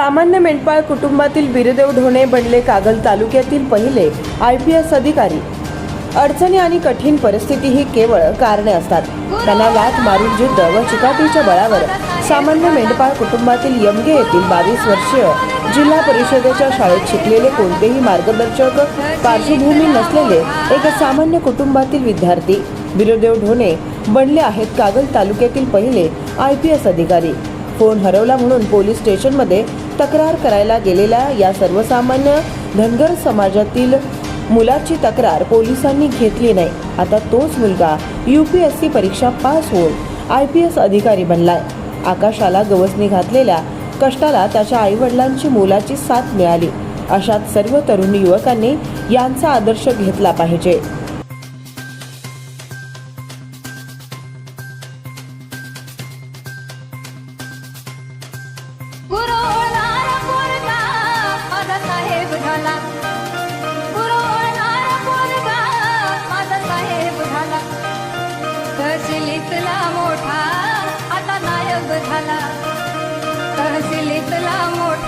सामान्य मेंढपाळ कुटुंबातील बिरदेव ढोणे बनले कागल तालुक्यातील पहिले आय पी एस अधिकारी. अडचणी आणि कठीण परिस्थिती ही केवळ कारणे असतात. त्यांना लाथ मारून जिद्द व चिकाटीच्या बळावर सामान्य मेंढपाळ कुटुंबातील यमगे येथील बावीस वर्षीय जिल्हा परिषदेच्या शाळेत शिकलेले कोणतेही मार्गदर्शक पार्श्वभूमी नसलेले एक सामान्य कुटुंबातील विद्यार्थी. बिरदेव ढोणे बनले आहेत कागल तालुक्यातील पहिले आय पी एस अधिकारी. फोन हरवला म्हणून पोलीस स्टेशनमध्ये तक्रार करायला गेलेल्या या सर्वसामान्य धनगर समाजातील मुलाची तक्रार पोलिसांनी घेतली नाही. आता तोच मुलगा यू पी एस सी परीक्षा पास होऊन आय पी एस अधिकारी बनलाय. आकाशाला गवसणी घातलेल्या कष्टाला त्याच्या आईवडिलांची मोलाची साथ मिळाली. अशात सर्व तरुण युवकांनी यांचा आदर्श घेतला पाहिजे. साहेब झाला गुरवणारा पोरगा माझा साहेब झाला. तहसिलीतला मोठा आता नायब झाला. तहसिलीतला मोठा